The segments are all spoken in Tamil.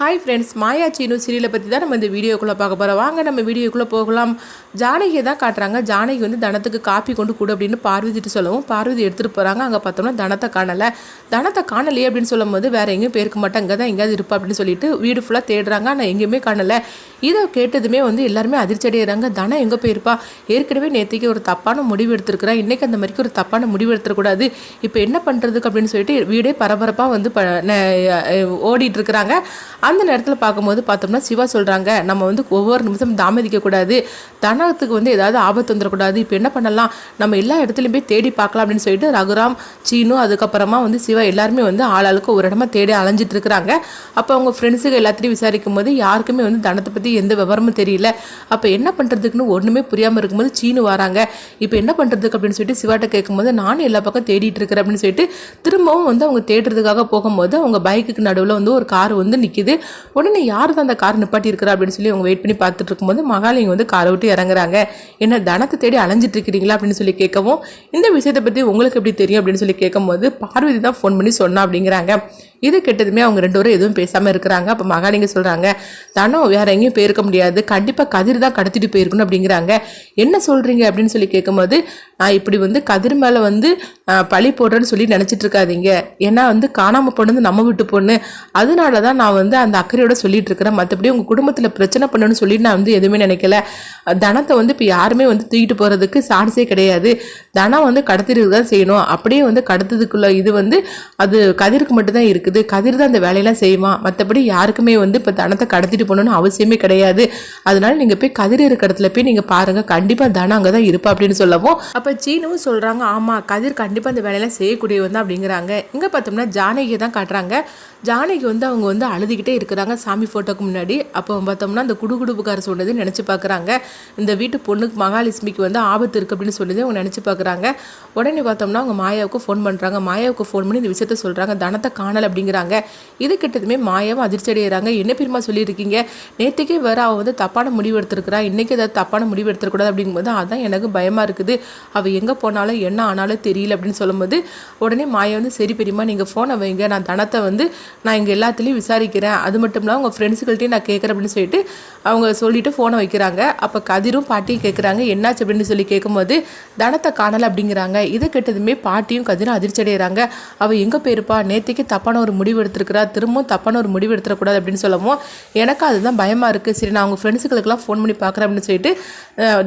ஹாய் ஃப்ரெண்ட்ஸ் மாயா சீனு சீரியலை பற்றி தான் நம்ம இந்த வீடியோக்குள்ளே பார்க்க போகிறோம் வாங்க நம்ம வீடியோக்குள்ளே போகலாம். ஜானகியை தான் காட்டுறாங்க. ஜானகி வந்து தனத்துக்கு காப்பி கொண்டு கொடு அப்படின்னு பார்வதிட்டு சொல்லவும் பார்வதி எடுத்துகிட்டு போகிறாங்க அங்கே பார்த்தோம்னா தனத்தை காணலை. தனத்தை காணலையே அப்படின்னு சொல்லும்போது வேறு எங்கேயும் போயிருக்க மாட்டேன். இங்கே தான் எங்கேயாவது இருப்பா அப்படின்னு சொல்லிட்டு வீடு ஃபுல்லாக தேடுறாங்க. ஆனால் எங்கேயுமே காணலை. இதை கேட்டதுமே வந்து எல்லாருமே அதிர்ச்சி அடைகிறாங்க தனம் எங்கே போயிருப்பா? ஏற்கனவே நேற்றுக்கு ஒரு தப்பான முடிவு எடுத்திருக்கிறா. இன்றைக்கி அந்த மாதிரிக்கு ஒரு தப்பான முடிவு எடுத்துடக்கூடாது. இப்போ என்ன பண்ணுறதுக்கு அப்படின்னு சொல்லிட்டு வீடே பரபரப்பாக வந்து ப ந- ஓடிட்டு இருக்கிறாங்க. அந்த நேரத்தில் பார்க்கும்போது பார்த்தோம்னா சிவா சொல்கிறாங்க நம்ம வந்து ஒவ்வொரு நிமிஷம் தாமதிக்கக்கூடாது தனத்துக்கு வந்து ஏதாவது ஆபத்து வந்துடக்கூடாது இப்போ என்ன பண்ணலாம்? நம்ம எல்லா இடத்துலையும் போய் தேடி பார்க்கலாம் அப்படின்னு சொல்லிட்டு ரகுராம் சீனு அதுக்கப்புறமா வந்து சிவா எல்லாருமே வந்து ஆளாளுக்கு ஒரு இடமா தேடி அலைஞ்சிட்டு இருக்கிறாங்க. அப்போ அவங்க ஃப்ரெண்ட்ஸுக்கு எல்லாத்தையும் விசாரிக்கும் போது யாருக்குமே வந்து தனத்தை பற்றி எந்த விவரமும் தெரியல. அப்போ என்ன பண்ணுறதுக்குன்னு ஒன்றுமே புரியாமல் இருக்கும்போது சீனு வராங்க. இப்போ என்ன பண்ணுறதுக்கு அப்படின்னு சொல்லிட்டு சிவாட்ட கேட்கும்போது நானும் எல்லா பக்கம் தேடிட்டு இருக்கிறேன் அப்படின்னு சொல்லிட்டு திரும்பவும் வந்து அவங்க தேடுறதுக்காக போகும்போது அவங்க பைக்குக்கு நடுவில் வந்து ஒரு கார் வந்து நிற்கிது உடனே யார் தான் அந்த கார் நிப்பாட்டி இருக்கிறா அப்படின்னு சொல்லி அவங்க வெயிட் பண்ணி பார்த்துட்டு இருக்கும்போது மகாலிங்க வந்து காரை விட்டு இறங்குறாங்க. என்ன தனத்தை தேடி அலைஞ்சிட்டு இருக்கிறீங்களா அப்படின்னு சொல்லி கேட்கவும் இந்த விஷயத்தை பற்றி உங்களுக்கு எப்படி தெரியும் அப்படின்னு சொல்லி கேட்கும்போது பார்வதி தான் ஃபோன் பண்ணி சொன்னா அப்படிங்கிறாங்க. இது கெட்டதுமே அவங்க ரெண்டு பேரும் எதுவும் பேசாமல் இருக்கிறாங்க. அப்போ மகாலிங்க சொல்கிறாங்க தனம் வேற எங்கேயும் போயிருக்க முடியாது. கண்டிப்பாக கதிர் தான் கடத்திட்டு போயிருக்கணும் அப்படிங்கிறாங்க. என்ன சொல்கிறீங்க அப்படின்னு சொல்லி கேட்கும்போது நான் இப்படி வந்து கதிர் மேலே வந்து பழி போடுறேன்னு சொல்லி நினச்சிட்டு இருக்காதீங்க. ஏன்னா வந்து காணாமல் பொண்ணு நம்ம விட்டு பொண்ணு. அதனால தான் நான் வந்து அந்த அக்கறையோட சொல்லிட்டு இருக்கிறேன் மற்றபடி உங்கள் குடும்பத்தில் பிரச்சனை பண்ணணும்னு சொல்லி நான் வந்து எதுவுமே நினைக்கல. தனத்தை வந்து இப்போ யாருமே வந்து தூக்கிட்டு போகிறதுக்கு சான்ஸே கிடையாது. தனம் வந்து கடத்திட்டு தான் செய்யணும். அப்படியே வந்து கடத்ததுக்குள்ள இது வந்து அது கதிருக்கு மட்டும்தான் இருக்குது. கதிர் தான் அந்த வேலையெல்லாம் செய்வான். மற்றபடி யாருக்குமே வந்து இப்போ தனத்தை கடத்திட்டு போகணும்னு அவசியமே கிடையாது. அதனால நீங்கள் போய் கதிர் இருக்கிற இடத்துல போய் நீங்கள் பாருங்கள் கண்டிப்பாக தனம் அங்கே தான் இருப்பா அப்படின்னு சொல்லவும். அப்போ சீனுவும் சொல்கிறாங்க ஆமாம் கதிர் கண்டிப்பாக அந்த வேலையெல்லாம் செய்யக்கூடியவன் தான் அப்படிங்கிறாங்க. இங்கே பார்த்தோம்னா ஜானகியை தான் காட்டுறாங்க. ஜானகி வந்து அவங்க வந்து அழுதுகிட்டே இருக்கிறாங்க. சாமி ஃபோட்டோக்கு முன்னாடி. அப்போ பார்த்தோம்னா அந்த குடுகுடுப்புக்கார சொன்னது நினச்சி பார்க்குறாங்க. இந்த வீட்டு பொண்ணுக்கு மகாலட்சுமிக்கு வந்து ஆபத்து இருக்குது அப்படின்னு சொன்னது அவங்க நினச்சி பார்க்குறாங்க. உடனே பார்த்தோம்னா அவங்க மாயாவுக்கு ஃபோன் பண்ணுறாங்க மாயாவுக்கு ஃபோன் பண்ணி இந்த விஷயத்த சொல்கிறாங்க தனத்தை காணலை அப்படிங்கிறாங்க. இது கிட்டதுமே மாயாவும் அதிர்ச்சி அடைகிறாங்க என்ன பெருமா சொல்லியிருக்கீங்க? நேற்றுக்கே வேறு அவள் வந்து தப்பான முடிவு எடுத்திருக்கிறா. இன்றைக்கி ஏதாவது தப்பான முடிவு எடுத்துக்கூடாது அப்படிங்கும்போது அதான் எனக்கு பயமாக இருக்குது. அவள் எங்கே போனாலும் என்ன ஆனாலும் தெரியல அப்படின்னு சொல்லும்போது உடனே மாயா வந்து சரி பெரியம்மா நீங்கள் ஃபோனை வைங்க. நான் தனத்தை வந்து நான் இங்கே எல்லாத்துலேயும் விசாரிக்கிறேன். அது மட்டும் இல்லாமல் உங்கள் ஃப்ரெண்ட்ஸுகள்ட்டையும் நான் கேட்குறேன் அப்படின்னு சொல்லிட்டு அவங்க சொல்லிட்டு ஃபோனை வைக்கிறாங்க. அப்போ கதிரும் பாட்டியும் கேட்குறாங்க என்னாச்சு? அப்படின்னு சொல்லி கேட்கும்போது தனத்தை காணலை அப்படிங்கிறாங்க. இதை கேட்டதுமே பாட்டியும் கதிரும் அதிர்ச்சி அடைகிறாங்க அவள் எங்கே போயிருப்பா? நேற்றுக்கு தப்பான ஒரு முடிவு எடுத்திருக்கிறா. திரும்பவும் தப்பான ஒரு முடிவு எடுத்துடக்கூடாது அப்படின்னு சொல்லவும் எனக்கு அதுதான் பயமாக இருக்குது சரி நான் அவங்க ஃப்ரெண்ட்ஸுகளுக்கெல்லாம் ஃபோன் பண்ணி பார்க்குறேன் அப்படின்னு சொல்லிட்டு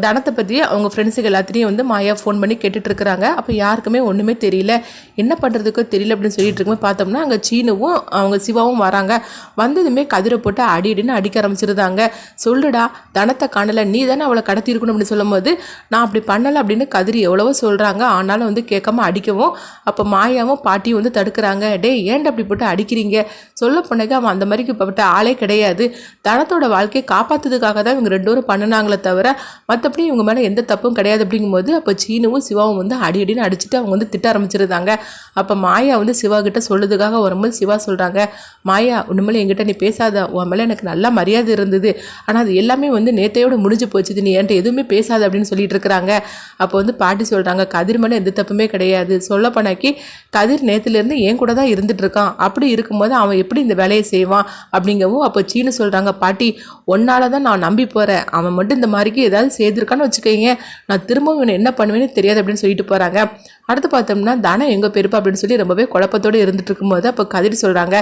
தனத்தை பற்றி அவங்க ஃப்ரெண்ட்ஸுக்கு எல்லாத்தையும் வந்து மாயா ஃபோன் பண்ணி கேட்டுட்டு இருக்கிறாங்க. அப்போ யாருக்குமே ஒன்றுமே தெரியல. என்ன பண்ணுறதுக்கோ தெரியல அப்படின்னு சொல்லிட்டு இருக்கும்போது பார்த்தோம்னா அங்கே சீனுவும் அவங்க சிவாவும் வராங்க. வந்ததுமே கதிரை போட்டு அடி அடின்னு அடிக்க ஆரம்பிச்சிருந்தாங்க. சொல்லுடா தனத்தை காணலை. நீ தானே அவளை கடத்திருக்கணும் அப்படின்னு சொல்லும்போது நான் அப்படி பண்ணலை அப்படின்னு கதிரி எவ்வளவோ சொல்கிறாங்க ஆனாலும் வந்து கேட்காம அடிக்கவும் அப்போ மாயாவும் பாட்டியும் வந்து தடுக்கிறாங்க. டேய் ஏன்டா அப்படி போட்டு அடிக்கிறீங்க? சொல்ல போனக்கு அவன் அந்த மாதிரிக்கு பட்ட ஆளே கிடையாது. தனத்தோட வாழ்க்கையை காப்பாற்றுறதுக்காக தான் இவங்க ரெண்டு பேரும் பண்ணினாங்களே தவிர மற்றபடி இவங்க மேலே எந்த தப்பும் கிடையாது அப்படிங்கும்போது அப்போ சீனுவும் சிவாவும் வந்து அடி அடின்னு அடிச்சுட்டு அவங்க வந்து திட்ட ஆரம்பிச்சிருந்தாங்க. அப்போ மாயா வந்து சிவா கிட்ட சொல்லுறதுக்காக வரும்போது சிவா சொல்கிறாங்க மாயா உண்மையில என்கிட்ட நீ பேசாத. உன் மேலே எனக்கு நல்ல மரியாதை இருந்தது. ஆனால் அது எல்லாமே வந்து நேத்தையோட முடிஞ்சு போச்சுது நீ என்கிட்ட எதுவுமே பேசாத அப்படின்னு சொல்லிட்டு இருக்கிறாங்க. அப்போ வந்து பாட்டி சொல்கிறாங்க கதிர் மேலே எந்த தப்புமே கிடையாது. சொல்லப்போனாக்கி கதிர் நேற்றுலேருந்து என் கூட தான் இருந்துட்டு இருக்கான் அப்படி இருக்கும்போது அவன் எப்படி இந்த வேலையை செய்வான் அப்படிங்கவும் அப்போ சீனு சொல்கிறாங்க பாட்டி ஒன்னால தான் நான் நம்பி போகிறேன் அவன் மட்டும் இந்த மாதிரிக்கு ஏதாவது செய்திருக்கான்னு வச்சுக்கோங்க நான் திரும்பவும் இவனை என்ன பண்ணுவேன்னு தெரியாது அப்படின்னு சொல்லிட்டு போகிறாங்க அடுத்து பார்த்தோம்னா தனம் எங்கே பெருப்பா அப்படின்னு சொல்லி ரொம்பவே குழப்பத்தோடு இருந்துட்டு இருக்கும்போது அப்போ கதிர் சொல்கிறாங்க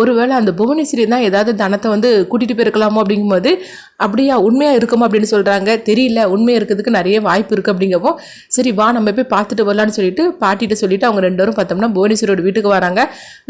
ஒருவேளை அந்த புவனேஸ்வரி தான் ஏதாவது தனத்தை வந்து கூட்டிகிட்டு போயிருக்கலாமோ? அப்படிங்கும்போது அப்படியா உண்மையாக இருக்குமா? அப்படின்னு சொல்கிறாங்க தெரியல உண்மையாக இருக்கிறதுக்கு நிறைய வாய்ப்பு இருக்குது அப்படிங்கவும் சரி வா நம்ம போய் பார்த்துட்டு வரலான்னு சொல்லிட்டு பாட்டிகிட்ட சொல்லிட்டு அவங்க ரெண்டு பேரும் பார்த்தோம்னா புவனேஸ்வரோட வீட்டுக்கு வராங்க.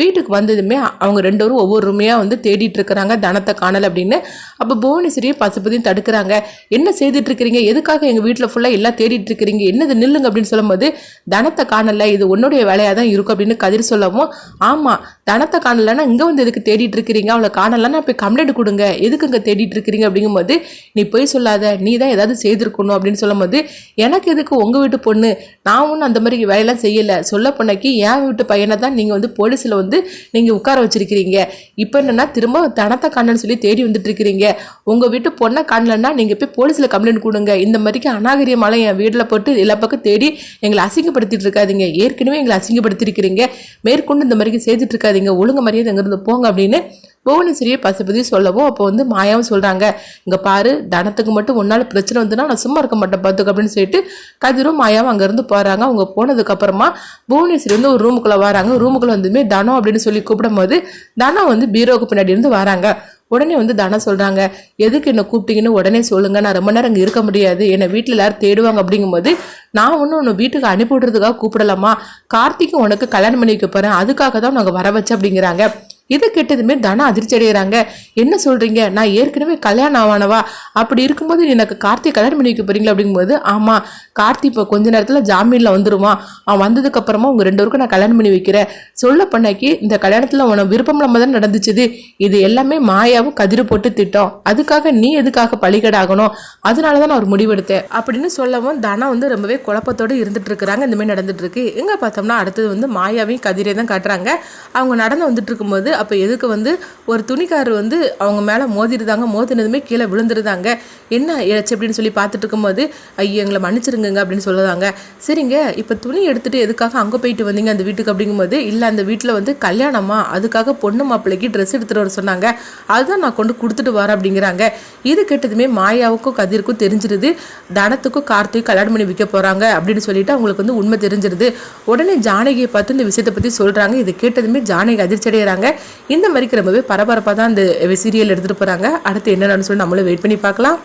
வீட்டுக்கு வந்ததுமே அவங்க ரெண்டு பேரும் ஒவ்வொரு ரூமையாக வந்து தேடிட்டு இருக்கிறாங்க தனத்தை காணலை அப்படின்னு. அப்போ புவனேஸ்வரியும் பசுபதியும் தடுக்கிறாங்க. என்ன செய்துட்டு இருக்கிறீங்க? எதுக்காக எங்கள் வீட்டில் ஃபுல்லாக எல்லாம் தேடிட்டு இருக்கிறீங்க? என்னது நில்லுங்க அப்படின்னு சொல்லும்போது தனத்தை காணல இது உன்னுடைய வேலையாக தான் இருக்கும் அப்படின்னு கதிர் சொல்லவும் ஆமாம் தனத்தை காணலைன்னா இங்கே வந்து எதுக்கு தேடிட்டு இருக்கிறீங்க? அவளை காணலன்னா போய் கம்ப்ளைண்ட் கொடுங்க. எதுக்கு இங்கே தேடிட்டு இருக்கிறீங்க அப்படிங்கும்போது நீ போய் சொல்லாத நீ தான் ஏதாவது செய்திருக்கணும் அப்படின்னு சொல்லும்போது எனக்கு எதுக்கு உங்கள் வீட்டு பொண்ணு? நான் ஒன்றும் அந்த மாதிரி வேலையெல்லாம் செய்யலை. சொல்ல பொண்ணைக்கு என் வீட்டு பையனை தான் நீங்கள் வந்து போலீஸில் வந்து நீங்கள் உட்கார வச்சிருக்கிறீங்க. இப்போ என்னென்னா திரும்ப தனத்தை காணலன்னு சொல்லி தேடி வந்துட்டு இருக்கிறீங்க. உங்கள் வீட்டு பொண்ணை காணலன்னா நீங்கள் போய் போலீஸில் கம்ப்ளைண்ட் கொடுங்க. இந்த மாதிரிக்கு அநாகரியமால என் வீட்டில் போட்டு எல்லா பக்கம் தேடி எங்களை அசிங்கப்படுத்திட்டு இருக்காதீங்க ஏற்கனவே எங்களை அசிங்கப்படுத்திருக்கிறீங்க மேற்கொண்டு இந்த மாதிரி செய்துட்டு இருக்காதீங்க ஒழுங்கு மரியாதை அங்கிருந்து போங்க அப்படின்னு புவனேஸ்வரியை பசுபதி சொல்லவும் அப்போ வந்து மாயாவும் சொல்கிறாங்க இங்கே பாரு தனத்துக்கு மட்டும் ஒன்றால் பிரச்சனை வந்துன்னா நான் சும்மா இருக்க மாட்டேன் பார்த்துக்க அப்படின்னு சொல்லிட்டு கதிரும் மாயாவும் அங்கேருந்து போகிறாங்க அவங்க போனதுக்கப்புறமா புவனேஸ்வரி வந்து ஒரு ரூமுக்குள்ளே வராங்க. ரூமுக்குள்ளே வந்துமே தனம் அப்படின்னு சொல்லி கூப்பிடும்போது தனம் வந்து பீரோவுக்கு பின்னாடி இருந்து வராங்க. உடனே வந்து தனம் சொல்கிறாங்க எதுக்கு என்னை கூப்பிட்டீங்கன்னு உடனே சொல்லுங்கள் நான் ரொம்ப நேரம் இங்கே இருக்க முடியாது என்னை வீட்டில் எல்லாரும் தேடுவாங்க. அப்படிங்கும்போது நான் ஒன்றும் உன்னை வீட்டுக்கு அனுப்பி விடுறதுக்காக கூப்பிடலாமா? கார்த்திக்கு உனக்கு கல்யாணம் பண்ணி வைக்க போகிறேன் அதுக்காக தான் நாங்கள் வர வச்சு அப்படிங்கிறாங்க. இதை கேட்டதுமே தனா அதிர்ச்சி அடைகிறாங்க என்ன சொல்றீங்க? நான் ஏற்கனவே கல்யாணம் ஆவானவா? அப்படி இருக்கும்போது நீ எனக்கு கார்த்தி கல்யாணம் பண்ணி வைக்க போறீங்களா? அப்படிங்கும்போது ஆமா. கார்த்தி இப்போ கொஞ்ச நேரத்தில் ஜாமீனில் வந்துருவான். அவன் வந்ததுக்கு அப்புறமா உங்க ரெண்டு பேருக்கும் நான் கல்யாணம் பண்ணி வைக்கிறேன். சொல்ல பண்ணாக்கி இந்த கல்யாணத்தில் உனக்கு விருப்பம் நம்ம தான் நடந்துச்சுது. இது எல்லாமே மாயாவும் கதிர் போட்டு திட்டம். அதுக்காக நீ எதுக்காக பழிகடாகணும்? அதனாலதான் நான் ஒரு முடிவெடுத்தேன். அப்படின்னு சொல்லவும் தனா வந்து ரொம்பவே குழப்பத்தோடு இருந்துட்டு இருக்கிறாங்க. இந்த மாதிரி நடந்துட்டு இருக்கு. எங்க பார்த்தோம்னா அடுத்தது வந்து மாயாவையும் கதிரே தான் காட்டுறாங்க. அவங்க நடந்து வந்துட்டு இருக்கும்போது அப்போ எதுக்கு வந்து ஒரு துணிக்காரர் வந்து அவங்க மேலே மோதிருந்தாங்க மோதினதுமே கீழே விழுந்துருந்தாங்க என்ன ஏச்சு அப்படின்னு சொல்லி பார்த்துட்டு இருக்கும்போது ஐயோ எங்களை மன்னிச்சிருங்க அப்படின்னு சொல்லுதாங்க. சரிங்க இப்போ துணி எடுத்துட்டு எதுக்காக அங்கே போயிட்டு வந்தீங்க அந்த வீட்டுக்கு அப்படிங்கும்போது இல்லை அந்த வீட்டில் வந்து கல்யாணமா அதுக்காக பொண்ணு மாப்பிள்ளைக்கு ட்ரெஸ் எடுத்துகிட்டு வர சொன்னாங்க. அதுதான் நான் கொண்டு கொடுத்துட்டு வரேன் அப்படிங்கிறாங்க. இது கேட்டதுமே மாயாவுக்கும் கதிருக்கும் தெரிஞ்சிருது. தனத்துக்கும் கார்த்திக்கும் கல்யாணம் பண்ணி விற்க போகிறாங்க அப்படின்னு சொல்லிட்டு அவங்களுக்கு வந்து உண்மை தெரிஞ்சிருது. உடனே ஜானகியை பார்த்து இந்த விஷயத்தை பற்றி சொல்கிறாங்க இதை கேட்டதுமே ஜானகி அதிர்ச்சி அடைகிறாங்க இந்த மாதிரிக்கு ரொம்பவே பரபரப்பாக தான் இந்த சீரியல் எடுத்துகிட்டு போகிறாங்க அடுத்து என்னென்னு சொல்லி நம்மளும் வெயிட் பண்ணி பார்க்கலாம்.